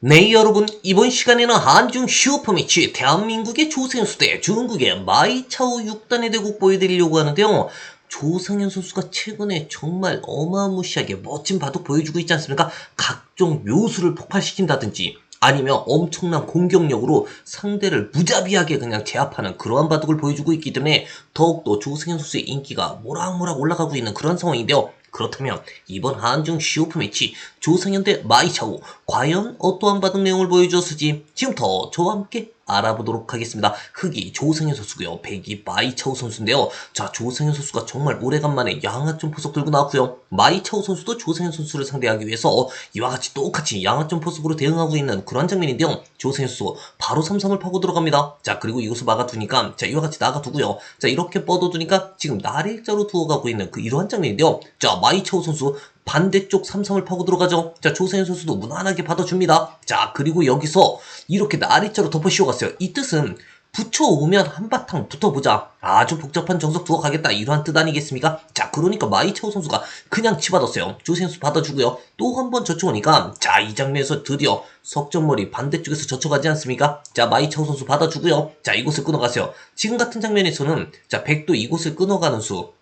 네 여러분 이번 시간에는 한중 슈퍼매치 대한민국의 조선수 대 중국의 마이차오 6단의 대국 보여드리려고 하는데요 조상현 선수가 최근에 정말 어마무시하게 멋진 바둑 보여주고 있지 않습니까? 각종 묘수를 폭발시킨다든지 아니면 엄청난 공격력으로 상대를 무자비하게 그냥 제압하는 그러한 바둑을 보여주고 있기 때문에 더욱더 조승현 선수의 인기가 모락모락 올라가고 있는 그런 상황인데요. 그렇다면 이번 한중 시오프 매치 조승현 대 마이차오 과연 어떠한 바둑 내용을 보여주었을지 지금부터 저와 함께 알아보도록 하겠습니다. 흑이 조승현 선수고요. 백이 마이차오 선수인데요. 자 조승현 선수가 정말 오래간만에 양아점 포석 들고 나왔고요. 마이차오 선수도 조승현 선수를 상대하기 위해서 이와 같이 똑같이 양아점 포석으로 대응하고 있는 그런 장면인데요. 조승현 선수 바로 삼삼을 파고 들어갑니다. 자 그리고 이것을 막아두니까 자 이와 같이 나가두고요. 자 이렇게 뻗어두니까 지금 날일자로 두어가고 있는 그 이러한 장면인데요. 자 마이차오 선수 반대쪽 삼삼을 파고 들어가죠. 자, 조세현 선수도 무난하게 받아줍니다. 자, 그리고 여기서 이렇게 나리자로 덮어 씌워갔어요. 이 뜻은 붙여오면 한바탕 붙어보자. 아주 복잡한 정석 두어 가겠다. 이러한 뜻 아니겠습니까? 자, 그러니까 마이차오 선수가 그냥 치받았어요. 조세현 선수 받아주고요. 또 한 번 젖혀오니까, 자, 이 장면에서 드디어 석정머리 반대쪽에서 젖혀가지 않습니까? 자, 마이차오 선수 받아주고요. 자, 이곳을 끊어가세요. 지금 같은 장면에서는, 자, 백도 이곳을 끊어가는 수.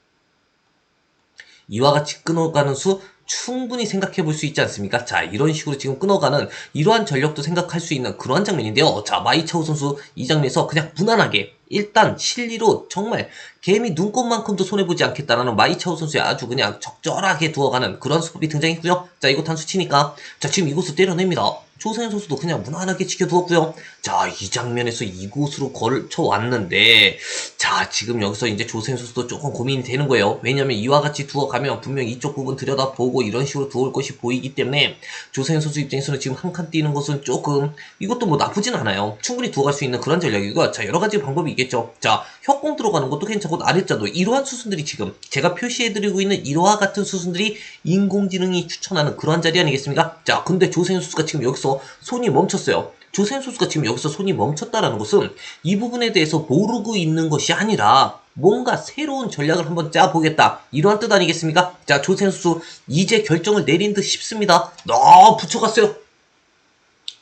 이와 같이 끊어가는 수 충분히 생각해 볼 수 있지 않습니까? 자, 이런 식으로 지금 끊어가는 이러한 전력도 생각할 수 있는 그러한 장면인데요. 자, 마이차오 선수 이 장면에서 그냥 무난하게 일단 실리로 정말 개미 눈곱만큼도 손해보지 않겠다라는 마이차오 선수의 아주 그냥 적절하게 두어가는 그런 수법이 등장했고요. 자, 이거 단수 치니까 자, 지금 이곳을 때려냅니다. 조세현 선수도 그냥 무난하게 지켜두었고요. 자, 이 장면에서 이곳으로 걸쳐 왔는데, 자, 지금 여기서 이제 조세현 선수도 조금 고민이 되는 거예요. 왜냐면 이와 같이 두어가면 분명 이쪽 부분 들여다보고 이런 식으로 두어올 것이 보이기 때문에, 조세현 선수 입장에서는 지금 한 칸 뛰는 것은 조금, 이것도 뭐 나쁘진 않아요. 충분히 두어갈 수 있는 그런 전략이고, 자, 여러 가지 방법이 있겠죠. 자, 협공 들어가는 것도 괜찮고, 아래자도 이러한 수순들이 지금, 제가 표시해드리고 있는 이러한 같은 수순들이 인공지능이 추천하는 그러한 자리 아니겠습니까? 자, 근데 조세현 선수가 지금 여기서 손이 멈췄어요. 조세현 선수가 지금 여기서 손이 멈췄다라는 것은 이 부분에 대해서 모르고 있는 것이 아니라 뭔가 새로운 전략을 한번 짜보겠다. 이러한 뜻 아니겠습니까? 자, 선수 이제 결정을 내린 듯 싶습니다. 너 붙여갔어요.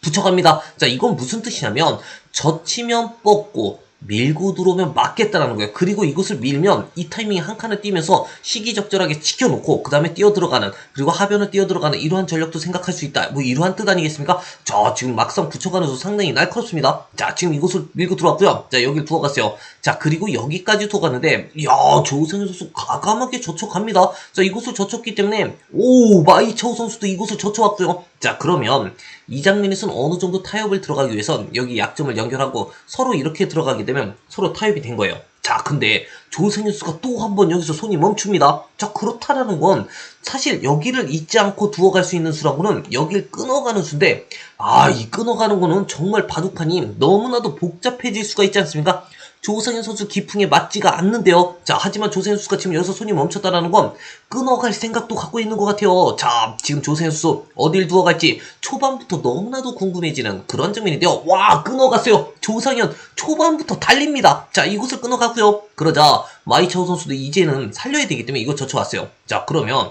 붙여갑니다. 자, 이건 무슨 뜻이냐면 젖히면 뻗고 밀고 들어오면 맞겠다라는 거예요. 그리고 이곳을 밀면 이 타이밍에 한 칸을 뛰면서 시기적절하게 지켜놓고 그 다음에 뛰어 들어가는 그리고 하변을 뛰어 들어가는 이러한 전력도 생각할 수 있다. 뭐 이러한 뜻 아니겠습니까? 자 지금 막상 붙여가는 수 상당히 날카롭습니다. 자 지금 이곳을 밀고 들어왔고요. 자 여기를 두어갔어요. 자 그리고 여기까지 두어갔는데 이야 조승현 선수 과감하게 젖혀갑니다. 자 이곳을 젖혔기 때문에 오 마이차오 선수도 이곳을 젖혀왔고요. 자 그러면 이 장면에서는 어느 정도 타협을 들어가기 위해선 여기 약점을 연결하고 서로 이렇게 들어가게 되면 서로 타협이 된 거예요. 자, 근데 조승현 수가 또 한 번 여기서 손이 멈춥니다. 자, 그렇다라는 건 사실 여기를 잊지 않고 두어갈 수 있는 수라고는 여길 끊어가는 수인데, 아, 이 끊어가는 거는 정말 바둑판이 너무나도 복잡해질 수가 있지 않습니까? 조상현 선수 기풍에 맞지가 않는데요. 자, 하지만 조상현 선수가 지금 여기서 손이 멈췄다라는 건 끊어갈 생각도 갖고 있는 것 같아요. 자, 지금 조상현 선수 어딜 두어갈지 초반부터 너무나도 궁금해지는 그런 장면인데요. 와, 끊어갔어요. 조상현 초반부터 달립니다. 자, 이곳을 끊어가고요. 그러자 마이차오 선수도 이제는 살려야 되기 때문에 이거 젖혀왔어요. 자, 그러면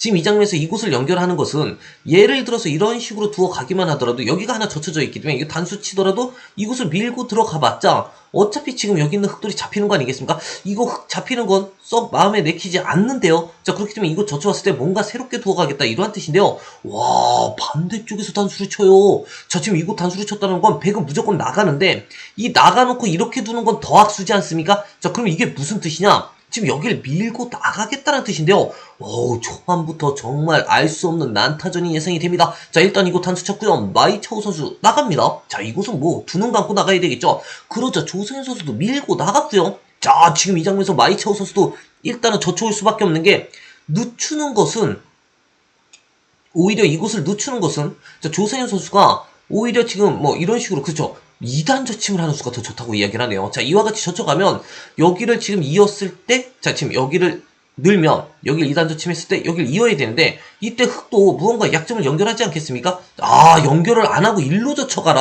지금 이 장면에서 이곳을 연결하는 것은 예를 들어서 이런 식으로 두어 가기만 하더라도 여기가 하나 젖혀져 있기 때문에 이거 단수 치더라도 이곳을 밀고 들어가 봤자 어차피 지금 여기 있는 흑돌이 잡히는 거 아니겠습니까? 이거 흑 잡히는 건 썩 마음에 내키지 않는데요. 자 그렇기 때문에 이거 젖혀왔을 때 뭔가 새롭게 두어 가겠다 이러한 뜻인데요. 와 반대쪽에서 단수를 쳐요. 자 지금 이곳 단수를 쳤다는 건 백은 무조건 나가는데 이 나가놓고 이렇게 두는 건 더 악수지 않습니까? 자 그럼 이게 무슨 뜻이냐? 지금 여기를 밀고 나가겠다는 뜻인데요. 오, 초반부터 정말 알 수 없는 난타전이 예상이 됩니다. 자, 일단 이곳 단수 쳤고요. 마이차오 선수 나갑니다. 자, 이곳은 뭐 두 눈 감고 나가야 되겠죠. 그러자 조승현 선수도 밀고 나갔고요. 자, 지금 이 장면에서 마이차오 선수도 일단은 젖혀올 수밖에 없는 게 늦추는 것은 오히려 이곳을 늦추는 것은 자, 조승현 선수가 오히려 지금 뭐 이런 식으로 그렇죠. 2단 저침을 하는 수가 더 좋다고 이야기를 하네요. 자, 이와 같이 젖혀가면 여기를 지금 이었을 때, 자, 지금 여기를 늘면 여길 이단조 침했을 때 여길 이어야 되는데 이때 흑도 무언가 약점을 연결하지 않겠습니까? 아 연결을 안 하고 일로 젖혀가라.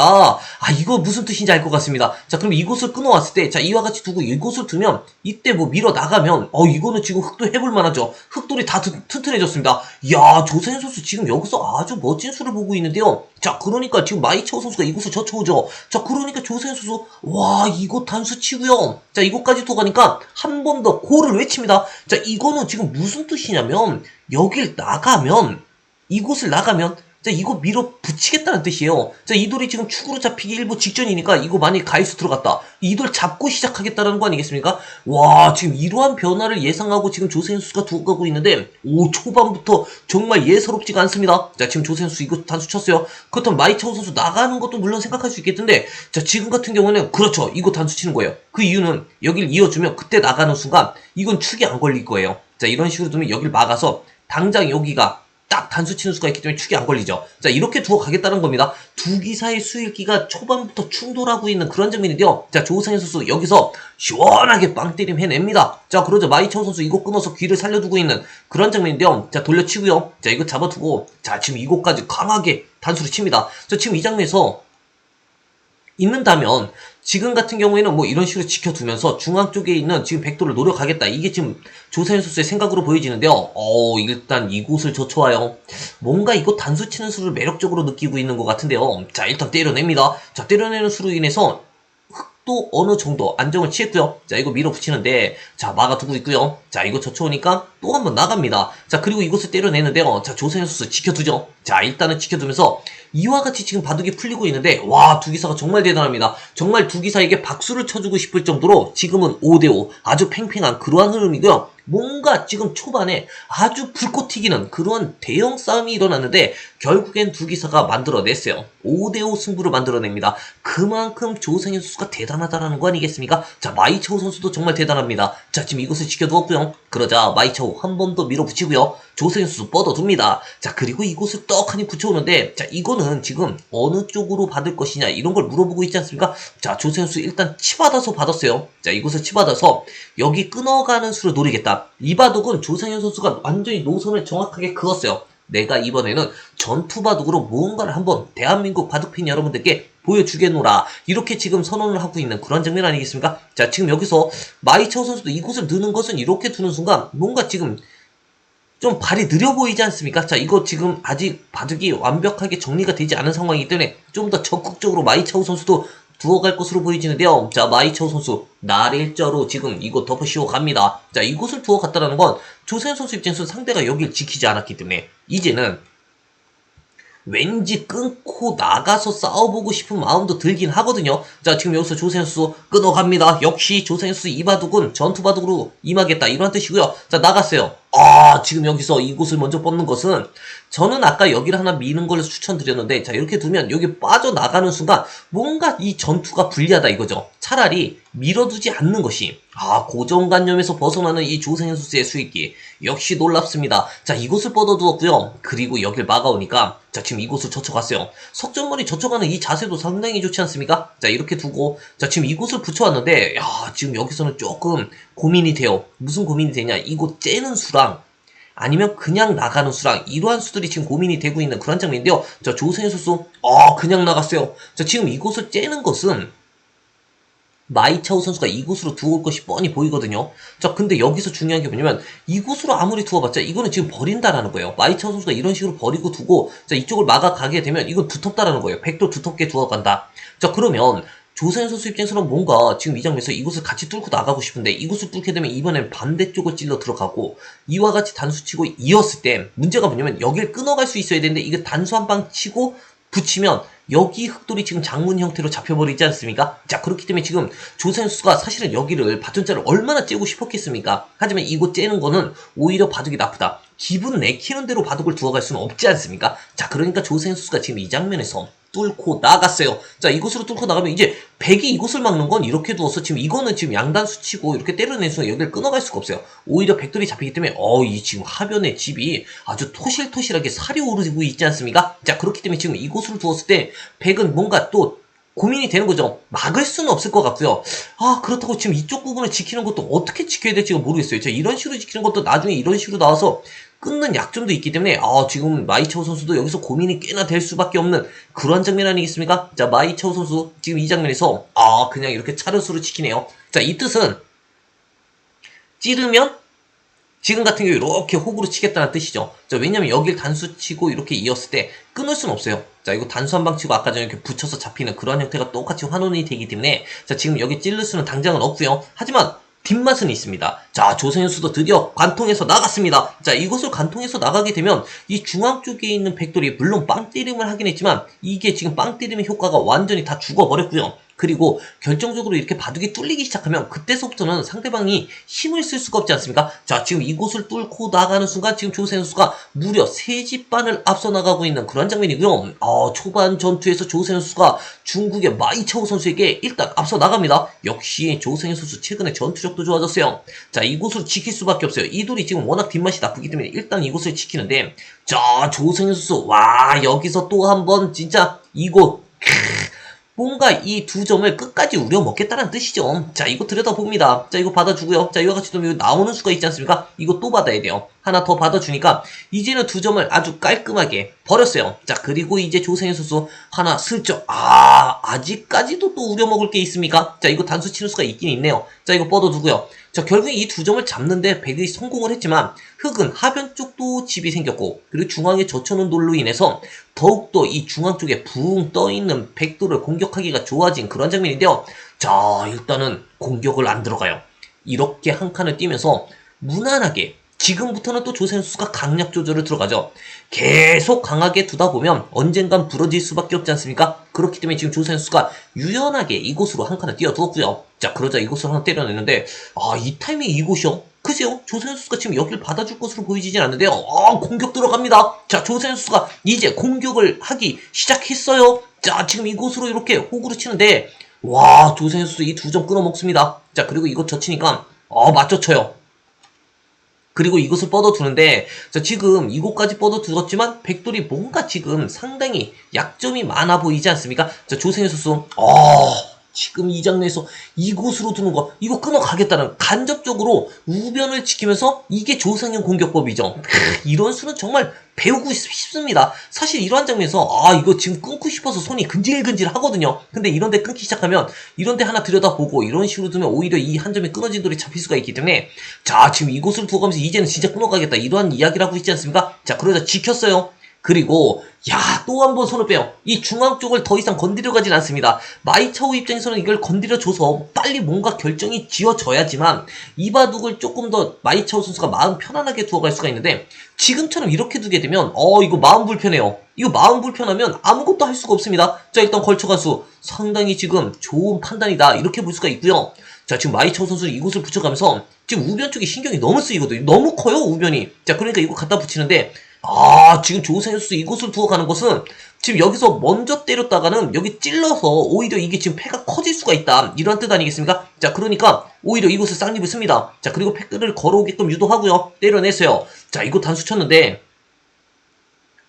아 이거 무슨 뜻인지 알 것 같습니다. 자 그럼 이곳을 끊어왔을 때 자 이와 같이 두고 이곳을 두면 이때 뭐 밀어 나가면 어 이거는 지금 흑도 해볼 만하죠. 흑돌이 다 튼- 튼튼해졌습니다. 이야 조세현 선수 지금 여기서 아주 멋진 수를 보고 있는데요. 자 그러니까 지금 마이차오 선수가 이곳을 젖혀오죠. 자 그러니까 조세현 선수 와 이곳 단수 치고요. 자 이곳까지 더 가니까 한 번더 고를 외칩니다. 자 이거는 지금 무슨 뜻이냐면 여길 나가면 이곳을 나가면 자 이거 밀어 붙이겠다는 뜻이에요. 자 이 돌이 지금 축으로 잡히기 일부 직전이니까 이거 만약에 가이수 들어갔다. 이 돌 잡고 시작하겠다는 거 아니겠습니까? 와 지금 이러한 변화를 예상하고 지금 조세현 수가 두고 가고 있는데 오 초반부터 정말 예사롭지가 않습니다. 자 지금 조세현 수 이거 단수 쳤어요. 그렇다면 마이차오 선수 나가는 것도 물론 생각할 수 있겠는데 자 지금 같은 경우는 그렇죠 이거 단수 치는 거예요. 그 이유는 여길 이어주면 그때 나가는 순간 이건 축이 안 걸릴 거예요. 자 이런 식으로 두면 여길 막아서 당장 여기가 딱 단수 치는 수가 있기 때문에 축이 안 걸리죠. 자, 이렇게 두어 가겠다는 겁니다. 두 기사의 수일기가 초반부터 충돌하고 있는 그런 장면인데요. 자, 조상현 선수 여기서 시원하게 빵 때림 해냅니다. 자, 그러죠. 마이차오 선수 이거 끊어서 귀를 살려두고 있는 그런 장면인데요. 자, 돌려치고요. 자, 이거 잡아두고, 자, 지금 이곳까지 강하게 단수를 칩니다. 자, 지금 이 장면에서 있는다면 지금 같은 경우에는 뭐 이런 식으로 지켜두면서 중앙 쪽에 있는 지금 백도를 노려가겠다. 이게 지금 조세현 선수의 생각으로 보여지는데요. 어, 일단 이곳을 젖혀와요. 뭔가 이곳 단수 치는 수를 매력적으로 느끼고 있는 것 같은데요. 자, 일단 때려냅니다. 자, 때려내는 수로 인해서 흑도 어느 정도 안정을 취했고요. 자, 이거 밀어붙이는데, 자, 막아두고 있고요. 자, 이거 젖혀오니까 또 한번 나갑니다. 자, 그리고 이곳을 때려내는데요. 자, 조세현 선수 지켜두죠. 자, 일단은 지켜두면서 이와 같이 지금 바둑이 풀리고 있는데, 와, 두 기사가 정말 대단합니다. 정말 두 기사에게 박수를 쳐주고 싶을 정도로 지금은 5대5 아주 팽팽한 그러한 흐름이고요. 뭔가 지금 초반에 아주 불꽃 튀기는 그런 대형 싸움이 일어났는데 결국엔 두 기사가 만들어냈어요. 5대5 승부를 만들어냅니다. 그만큼 조성현 선수가 대단하다라는 거 아니겠습니까? 자 마이차오 선수도 정말 대단합니다. 자 지금 이것을 지켜두었고요. 그러자 마이차오 한 번 더 밀어붙이고요. 조성현 선수 뻗어둡니다. 자 그리고 이곳을 떡하니 붙여오는데 자 이거는 지금 어느 쪽으로 받을 것이냐 이런 걸 물어보고 있지 않습니까? 자 조성현 선수 일단 치받아서 받았어요. 자 이곳을 치받아서 여기 끊어가는 수를 노리겠다. 이 바둑은 조상현 선수가 완전히 노선을 정확하게 그었어요. 내가 이번에는 전투 바둑으로 무언가를 한번 대한민국 바둑팬 여러분들께 보여주겠노라. 이렇게 지금 선언을 하고 있는 그런 장면 아니겠습니까? 자, 지금 여기서 마이차오 선수도 이곳을 넣는 것은 이렇게 두는 순간 뭔가 지금 좀 발이 느려 보이지 않습니까? 자, 이거 지금 아직 바둑이 완벽하게 정리가 되지 않은 상황이기 때문에 좀 더 적극적으로 마이차오 선수도 두어 갈 것으로 보여지는데요. 자, 마이차오 선수, 날일자로 지금 이곳 덮어씌워 갑니다. 자, 이곳을 두어 갔다라는 건 조세현 선수 입장에서 상대가 여길 지키지 않았기 때문에 이제는 왠지 끊고 나가서 싸워보고 싶은 마음도 들긴 하거든요. 자, 지금 여기서 조세현 선수 끊어갑니다. 역시 조세현 선수 이바둑은 전투바둑으로 임하겠다. 이런 뜻이고요. 자, 나갔어요. 아, 지금 여기서 이곳을 먼저 뽑는 것은 저는 아까 여기를 하나 미는 걸 추천드렸는데 자, 이렇게 두면 여기 빠져나가는 순간 뭔가 이 전투가 불리하다 이거죠. 차라리 밀어두지 않는 것이 아, 고정관념에서 벗어나는 이 조세현 선수의 수익기 역시 놀랍습니다. 자, 이곳을 뻗어두었고요. 그리고 여길 막아오니까 자, 지금 이곳을 젖혀갔어요. 석전머리 젖혀가는 이 자세도 상당히 좋지 않습니까? 자, 이렇게 두고 자, 지금 이곳을 붙여왔는데 야, 지금 여기서는 조금 고민이 돼요. 무슨 고민이 되냐? 이곳 째는 수랑 아니면 그냥 나가는 수랑 이러한 수들이 지금 고민이 되고 있는 그런 장면인데요. 자, 조세현 선수, 어, 그냥 나갔어요. 자, 지금 이곳을 째는 것은 마이차오 선수가 이곳으로 두어 올 것이 뻔히 보이거든요. 자, 근데 여기서 중요한 게 뭐냐면 이곳으로 아무리 두어봤자 이거는 지금 버린다라는 거예요. 마이차오 선수가 이런 식으로 버리고 두고 자, 이쪽을 막아가게 되면 이건 두텁다라는 거예요. 백도 두텁게 두어간다. 자, 그러면 조세현 선수 입장에서는 뭔가 지금 이 장면에서 이곳을 같이 뚫고 나가고 싶은데 이곳을 뚫게 되면 이번엔 반대쪽을 찔러 들어가고 이와 같이 단수 치고 이었을 때 문제가 뭐냐면 여길 끊어갈 수 있어야 되는데 이거 단수 한 방 치고 붙이면 여기 흑돌이 지금 장문 형태로 잡혀버리지 않습니까? 자 그렇기 때문에 지금 조세현 선수가 사실은 여기를 바톤자를 얼마나 째고 싶었겠습니까? 하지만 이곳 째는 거는 오히려 바둑이 나쁘다. 기분 내키는 대로 바둑을 두어갈 수는 없지 않습니까? 자 그러니까 조세현 선수가 지금 이 장면에서 뚫고 나갔어요. 자, 이곳으로 뚫고 나가면 이제 백이 이곳을 막는 건 이렇게 두어서 지금 이거는 지금 양단 수치고 이렇게 때려낸 순간 여기를 끊어갈 수가 없어요. 오히려 백돌이 잡히기 때문에 어, 이 지금 하변의 집이 아주 토실토실하게 살이 오르고 있지 않습니까? 자, 그렇기 때문에 지금 이곳으로 두었을 때 백은 뭔가 또 고민이 되는 거죠. 막을 수는 없을 것 같고요. 아, 그렇다고 지금 이쪽 부분을 지키는 것도 어떻게 지켜야 될지가 모르겠어요. 제가 이런 식으로 지키는 것도 나중에 이런 식으로 나와서 끊는 약점도 있기 때문에 아, 지금 마이차오 선수도 여기서 고민이 꽤나 될 수밖에 없는 그런 장면 아니겠습니까? 자, 마이차오 선수 지금 이 장면에서 아, 그냥 이렇게 차르수로 지키네요. 자, 이 뜻은 찌르면 지금 같은 경우 이렇게 호구로 치겠다는 뜻이죠. 자, 왜냐면 여길 단수 치고 이렇게 이었을 때 끊을 수는 없어요. 자, 이거 단수 한 방 치고 아까 전에 이렇게 붙여서 잡히는 그런 형태가 똑같이 환원이 되기 때문에 자, 지금 여기 찔를 수는 당장은 없고요. 하지만 뒷맛은 있습니다. 자, 조선현수도 드디어 관통해서 나갔습니다. 자, 이것을 관통해서 나가게 되면 이 중앙 쪽에 있는 백돌이 물론 빵 때림을 하긴 했지만 이게 지금 빵 때림의 효과가 완전히 다 죽어버렸고요. 그리고 결정적으로 이렇게 바둑이 뚫리기 시작하면 그때서부터는 상대방이 힘을 쓸 수가 없지 않습니까? 자, 지금 이곳을 뚫고 나가는 순간 지금 조세 선수가 무려 세집반을 앞서 나가고 있는 그런 장면이고요. 어, 초반 전투에서 조세 선수가 중국의 마이차오 선수에게 일단 앞서 나갑니다. 역시 조세 선수 최근에 전투력도 좋아졌어요. 자, 이곳을 지킬 수밖에 없어요. 이 돌이 지금 워낙 뒷맛이 나쁘기 때문에 일단 이곳을 지키는데 자, 조세 선수 와, 여기서 또 한 번 진짜 이곳 뭔가 이 두 점을 끝까지 우려먹겠다는 뜻이죠. 자, 이거 들여다봅니다. 자, 이거 받아주고요. 자, 이와 같이 또 나오는 수가 있지 않습니까? 이거 또 받아야 돼요. 하나 더 받아주니까 이제는 두 점을 아주 깔끔하게 버렸어요. 자, 그리고 이제 조세현 선수 하나 슬쩍 아, 아직까지도 또 우려먹을 게 있습니까? 자, 이거 단수 치는 수가 있긴 있네요. 자, 이거 뻗어두고요. 자, 결국에 이두 점을 잡는데 백이 성공을 했지만 흑은 하변 쪽도 집이 생겼고 그리고 중앙에 젖혀놓은 돌로 인해서 더욱더 이 중앙 쪽에 붕 떠있는 백도를 공격하기가 좋아진 그런 장면인데요. 자, 일단은 공격을 안 들어가요. 이렇게 한 칸을 뛰면서 무난하게 지금부터는 또 조세 선수가 강약 조절을 들어가죠. 계속 강하게 두다 보면 언젠간 부러질 수밖에 없지 않습니까? 그렇기 때문에 지금 조세 선수가 유연하게 이곳으로 한 칸을 뛰어두었고요. 자, 그러자 이곳을 하나 때려냈는데 아, 이 타이밍 이곳이요? 글쎄요, 조세 선수가 지금 여길 받아줄 것으로 보이지는 않는데요. 아, 공격 들어갑니다. 자, 조세 선수가 이제 공격을 하기 시작했어요. 자, 지금 이곳으로 이렇게 호구를 치는데 와, 조세 선수 이 두 점 끊어먹습니다. 자, 그리고 이거 젖히니까 아, 맞춰 쳐요. 그리고 이것을 뻗어두는데 자, 지금 이곳까지 뻗어두었지만 백돌이 뭔가 지금 상당히 약점이 많아 보이지 않습니까? 자, 조세현 선수 아 지금 이 장면에서 이곳으로 두는 거 이거 끊어가겠다는 간접적으로 우변을 지키면서 이게 조상현 공격법이죠. 크, 이런 수는 정말 배우고 싶- 싶습니다. 사실 이러한 장면에서 아 이거 지금 끊고 싶어서 손이 근질근질 하거든요. 근데 이런데 끊기 시작하면 이런데 하나 들여다보고 이런 식으로 두면 오히려 이 한 점에 끊어진 돌이 잡힐 수가 있기 때문에 자 지금 이곳을 두고 가면서 이제는 진짜 끊어가겠다 이러한 이야기를 하고 있지 않습니까? 자 그러자 지켰어요. 그리고 야 또 한 번 손을 빼요. 이 중앙 쪽을 더 이상 건드려 가진 않습니다. 마이차오 입장에서는 이걸 건드려 줘서 빨리 뭔가 결정이 지어져야지만 이 바둑을 조금 더 마이차오 선수가 마음 편안하게 두어갈 수가 있는데 지금처럼 이렇게 두게 되면 어 이거 마음 불편해요. 이거 마음 불편하면 아무것도 할 수가 없습니다. 자 일단 걸쳐가수 상당히 지금 좋은 판단이다 이렇게 볼 수가 있고요. 자 지금 마이차오 선수 이곳을 붙여가면서 지금 우변 쪽에 신경이 너무 쓰이거든요. 너무 커요 우변이. 자 그러니까 이거 갖다 붙이는데 아, 지금 조세수 이곳을 두어 가는 것은 지금 여기서 먼저 때렸다가는 여기 찔러서 오히려 이게 지금 패가 커질 수가 있다. 이런 뜻 아니겠습니까? 자, 그러니까 오히려 이곳을 쌍립을 씁니다. 자, 그리고 패를 걸어오게끔 유도하고요. 때려냈어요. 자, 이거 단수 쳤는데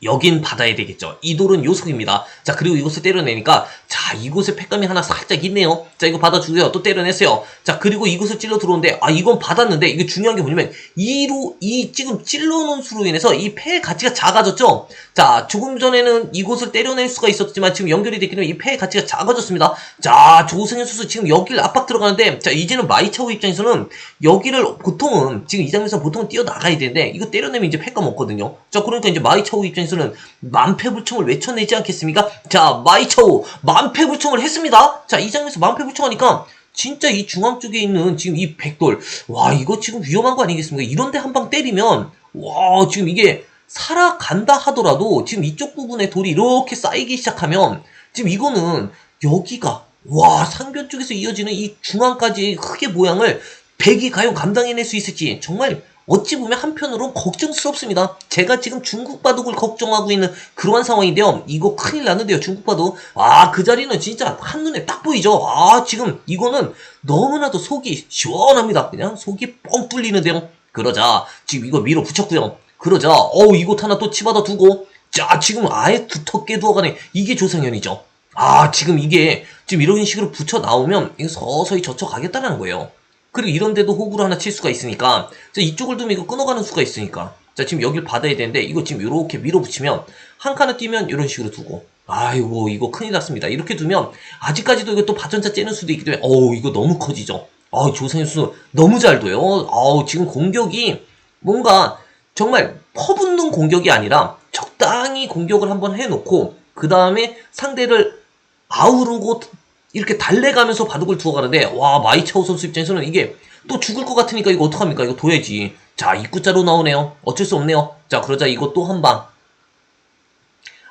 여긴 받아야 되겠죠. 이 돌은 요속입니다. 자, 그리고 이곳을 때려내니까, 자, 이곳에 팩감이 하나 살짝 있네요. 자, 이거 받아주고요. 또 때려냈어요. 자, 그리고 이곳을 찔러 들어오는데, 아, 이건 받았는데, 이게 중요한 게 뭐냐면, 이로, 이 지금 찔러놓은 수로 인해서 이 패의 가치가 작아졌죠? 자, 조금 전에는 이곳을 때려낼 수가 있었지만, 지금 연결이 됐기 때문에 이 패의 가치가 작아졌습니다. 자, 조승현 선수 지금 여기를 압박 들어가는데, 자, 이제는 마이차오 입장에서는 여기를 보통은, 지금 이 장면에서 보통은 뛰어나가야 되는데, 이거 때려내면 이제 패감 없거든요. 자, 그러니까 이제 마이차오 입장에서 는 만패불청을 외쳐내지 않겠습니까? 자, 마이차오 만패불청을 했습니다. 자, 이 장면에서 만패불청하니까 진짜 이 중앙 쪽에 있는 지금 이 백돌, 와, 이거 지금 위험한 거 아니겠습니까? 이런데 한 방 때리면, 와, 지금 이게 살아간다 하더라도 지금 이쪽 부분에 돌이 이렇게 쌓이기 시작하면 지금 이거는 여기가 와 상변 쪽에서 이어지는 이 중앙까지 흙의 모양을 백이 과연 감당해낼 수 있을지 정말 어찌 보면 한편으로 걱정스럽습니다. 제가 지금 중국 바둑을 걱정하고 있는 그러한 상황인데요. 이거 큰일 났는데요. 중국 바둑. 아, 그 자리는 진짜 한눈에 딱 보이죠. 아, 지금 이거는 너무나도 속이 시원합니다. 그냥 속이 뻥 뚫리는데요. 그러자 지금 이거 밀어 붙였고요. 그러자 어우 이곳 하나 또 치받아 두고 자 지금 아예 두텁게 두어가네. 이게 조상현이죠. 아, 지금 이게 지금 이런 식으로 붙여 나오면 이거 서서히 젖혀 가겠다는 거예요. 그리고 이런데도 호구를 하나 칠 수가 있으니까 자, 이쪽을 두면 이거 끊어가는 수가 있으니까 자 지금 여길 받아야 되는데 이거 지금 이렇게 밀어붙이면 한 칸을 띄면 이런 식으로 두고 아이고 이거 큰일 났습니다. 이렇게 두면 아직까지도 이거 또 바전차 째는 수도 있기 때문에 어우 이거 너무 커지죠. 아 조상현 선수 너무 잘 둬요. 아우 지금 공격이 뭔가 정말 퍼붓는 공격이 아니라 적당히 공격을 한번 해놓고 그 다음에 상대를 아우르고 이렇게 달래가면서 바둑을 두어가는데 와 마이차오 선수 입장에서는 이게 또 죽을 것 같으니까 이거 어떡합니까? 이거 둬야지. 자 입구자로 나오네요. 어쩔 수 없네요. 자 그러자 이거 또 한 방.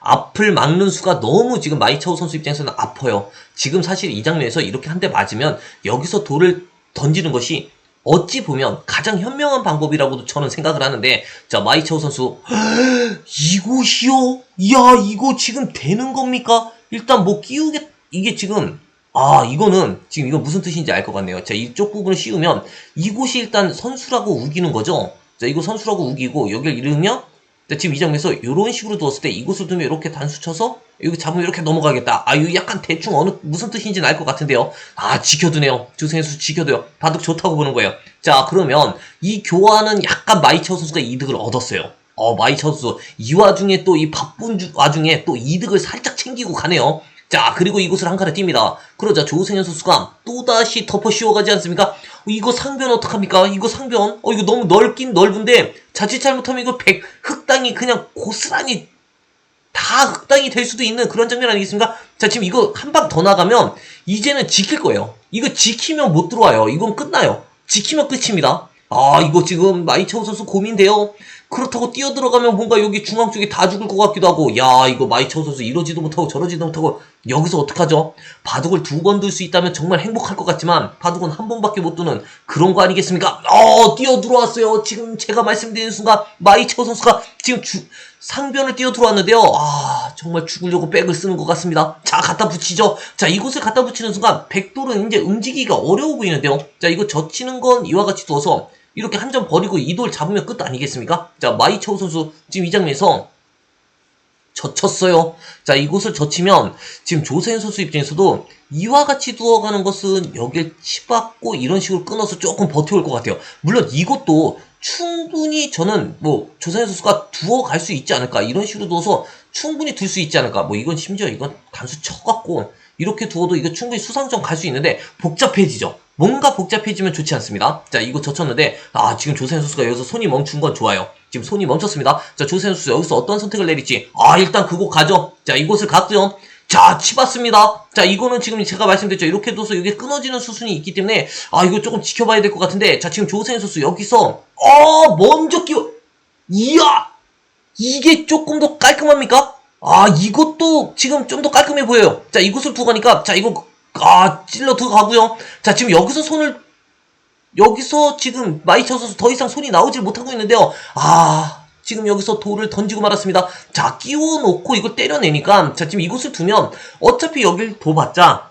앞을 막는 수가 너무 지금 마이차오 선수 입장에서는 아파요. 지금 사실 이 장면에서 이렇게 한 대 맞으면 여기서 돌을 던지는 것이 어찌 보면 가장 현명한 방법이라고도 저는 생각을 하는데 자 마이차오 선수 이곳이요? 야 이거 지금 되는 겁니까? 일단 뭐 끼우게 이게 지금 아 이거는 지금 이거 무슨 뜻인지 알 것 같네요. 자 이쪽 부분을 씌우면 이곳이 일단 선수라고 우기는 거죠. 자 이거 선수라고 우기고 여기를 이르면 자, 지금 이 장면에서 이런 식으로 두었을 때 이곳을 두면 이렇게 단수 쳐서 여기 잡으면 이렇게 넘어가겠다. 아 이거 약간 대충 어느 무슨 뜻인지는 알 것 같은데요. 아 지켜두네요. 선수 지켜둬요. 바둑 좋다고 보는 거예요. 자 그러면 이 교환은 약간 마이처 선수가 이득을 얻었어요. 어 마이처 선수 이 와중에 또 이 바쁜 주- 와중에 또 이득을 살짝 챙기고 가네요. 자 그리고 이곳을 한 칸에 띕니다. 그러자 조승현 선수가 또다시 덮어 씌워 가지 않습니까? 어, 이거 상변 어떡합니까? 이거 상변 어 이거 너무 넓긴 넓은데 자칫 잘못하면 이거 백 흑당이 그냥 고스란히 다 흑당이 될 수도 있는 그런 장면 아니겠습니까? 자 지금 이거 한 방 더 나가면 이제는 지킬 거예요. 이거 지키면 못 들어와요. 이건 끝나요. 지키면 끝입니다. 아 이거 지금 마이차오 선수 고민돼요. 그렇다고 뛰어 들어가면 뭔가 여기 중앙 쪽에 다 죽을 것 같기도 하고 야 이거 마이차오 선수 이러지도 못하고 저러지도 못하고 여기서 어떡하죠? 바둑을 두 번 둘 수 있다면 정말 행복할 것 같지만 바둑은 한 번밖에 못 두는 그런 거 아니겠습니까? 어 뛰어 들어왔어요. 지금 제가 말씀드리는 순간 마이차오 선수가 지금 주, 상변을 뛰어 들어왔는데요. 아 정말 죽으려고 백을 쓰는 것 같습니다. 자 갖다 붙이죠. 자 이곳을 갖다 붙이는 순간 백돌은 이제 움직이기가 어려워 보이는데요. 자 이거 젖히는 건 이와 같이 두어서 이렇게 한 점 버리고 이돌 잡으면 끝 아니겠습니까? 자 마이차오 선수 지금 이 장면에서 젖혔어요. 자, 이곳을 젖히면 지금 조세현 선수 입장에서도 이와 같이 두어가는 것은 여길 치받고 이런 식으로 끊어서 조금 버텨올 것 같아요. 물론 이것도 충분히 저는 뭐 조세현 선수가 두어갈 수 있지 않을까 이런 식으로 두어서 충분히 둘 수 있지 않을까 뭐 이건 심지어 이건 단수 쳐갖고 이렇게 두어도 이거 충분히 수상점 갈 수 있는데 복잡해지죠. 뭔가 복잡해지면 좋지 않습니다. 자, 이거 젖혔는데, 아, 지금 조세현 선수가 여기서 손이 멈춘 건 좋아요. 지금 손이 멈췄습니다. 자, 조세현 선수 여기서 어떤 선택을 내릴지. 아, 일단 그곳 가죠. 자, 이곳을 갔고요. 자, 치봤습니다. 자, 이거는 지금 제가 말씀드렸죠. 이렇게 둬서 이게 끊어지는 수순이 있기 때문에, 아, 이거 조금 지켜봐야 될 것 같은데, 자, 지금 조세현 선수 여기서, 어, 먼저 끼워, 이야! 이게 조금 더 깔끔합니까? 아, 이것도 지금 좀 더 깔끔해 보여요. 자, 이곳을 두고 가니까, 자, 이거, 아, 찔러 들어가고요. 자, 지금 여기서 손을, 여기서 지금 마이처 선수 더 이상 손이 나오질 못하고 있는데요. 아, 지금 여기서 돌을 던지고 말았습니다. 자, 끼워 놓고 이걸 때려내니까, 자, 지금 이곳을 두면, 어차피 여길 둬봤자,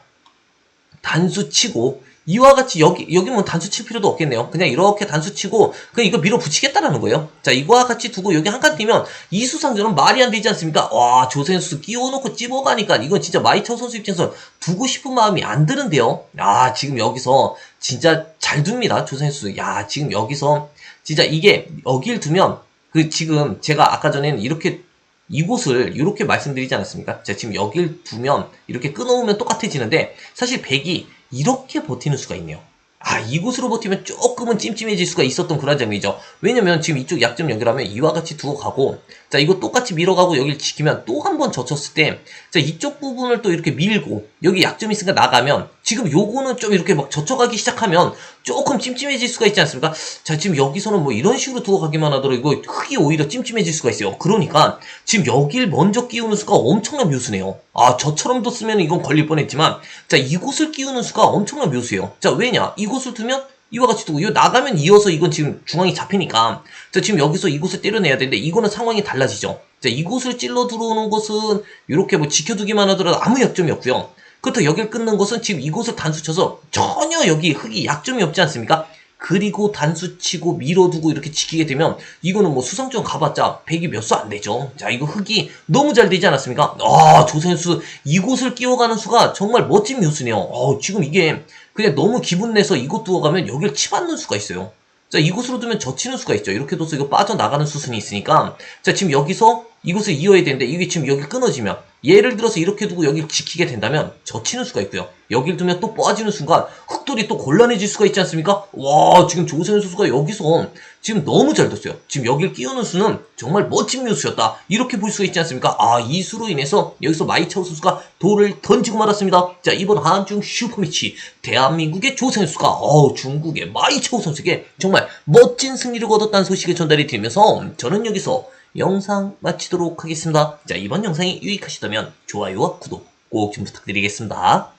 단수 치고, 이와 같이 여기, 여기 뭐 단수 칠 필요도 없겠네요. 그냥 이렇게 단수 치고, 그냥 이거 밀어 붙이겠다라는 거예요. 자, 이거와 같이 두고 여기 한 칸 뛰면, 이 수상전은 말이 안 되지 않습니까? 와, 조세현 선수 끼워놓고 찝어가니까, 이건 진짜 마이처 선수 입장에서 두고 싶은 마음이 안 드는데요. 아, 지금 여기서, 진짜 잘 둡니다. 조세현 선수. 야, 지금 여기서, 진짜 이게, 여길 두면, 그 지금 제가 아까 전에는 이렇게 이곳을 이렇게 말씀드리지 않았습니까? 자, 지금 여길 두면 이렇게 끊어오면 똑같아지는데 사실 백이 이렇게 버티는 수가 있네요. 아, 이곳으로 버티면 조금은 찜찜해질 수가 있었던 그런 장면이죠. 왜냐면 지금 이쪽 약점 연결하면 이와 같이 두고 가고, 자, 이거 똑같이 밀어가고 여기를 지키면 또 한 번 젖혔을 때, 자, 이쪽 부분을 또 이렇게 밀고, 여기 약점이 있으니까 나가면, 지금 요거는 좀 이렇게 막 젖혀가기 시작하면 조금 찜찜해질 수가 있지 않습니까? 자, 지금 여기서는 뭐 이런 식으로 두고 가기만 하더라도 이거 흙이 오히려 찜찜해질 수가 있어요. 그러니까, 지금 여길 먼저 끼우는 수가 엄청난 묘수네요. 아, 저처럼 뒀으면 이건 걸릴 뻔했지만, 자, 이곳을 끼우는 수가 엄청난 묘수예요. 자, 왜냐? 이곳을 두면 이와 같이 두고 이거 나가면 이어서 이건 지금 중앙이 잡히니까 자 지금 여기서 이곳을 때려내야 되는데 이거는 상황이 달라지죠 자 이곳을 찔러 들어오는 것은 이렇게 뭐 지켜두기만 하더라도 아무 약점이 없고요 그렇다고 여길 끊는 것은 지금 이곳을 단수 쳐서 전혀 여기 흙이 약점이 없지 않습니까 그리고 단수 치고 밀어두고 이렇게 지키게 되면 이거는 뭐 수성전 가봤자 100이 몇 수 안 되죠. 자, 이거 흙이 너무 잘 되지 않았습니까? 아, 조선수 이곳을 끼워가는 수가 정말 멋진 묘수네요. 어, 지금 이게 그냥 너무 기분 내서 이곳 두어 가면 여길 치받는 수가 있어요. 자, 이곳으로 두면 젖히는 수가 있죠. 이렇게 둬서 이거 빠져나가는 수순이 있으니까. 자, 지금 여기서 이곳을 이어야 되는데 이게 지금 여기 끊어지면 예를 들어서 이렇게 두고 여기를 지키게 된다면 젖히는 수가 있고요. 여길 두면 또 빠지는 순간 흙돌이 또 곤란해질 수가 있지 않습니까? 와, 지금 조세현 선수가 여기서 지금 너무 잘 뒀어요. 지금 여길 끼우는 수는 정말 멋진 묘수였다. 이렇게 볼 수가 있지 않습니까? 아, 이 수로 인해서 여기서 마이차우 선수가 돌을 던지고 말았습니다. 자, 이번 한중 슈퍼매치 대한민국의 조세현 선수가 어, 중국의 마이차우 선수에게 정말 멋진 승리를 거뒀다는 소식을 전달해 드리면서 저는 여기서 영상 마치도록 하겠습니다. 자, 이번 영상이 유익하시다면 좋아요와 구독 꼭 좀 부탁드리겠습니다.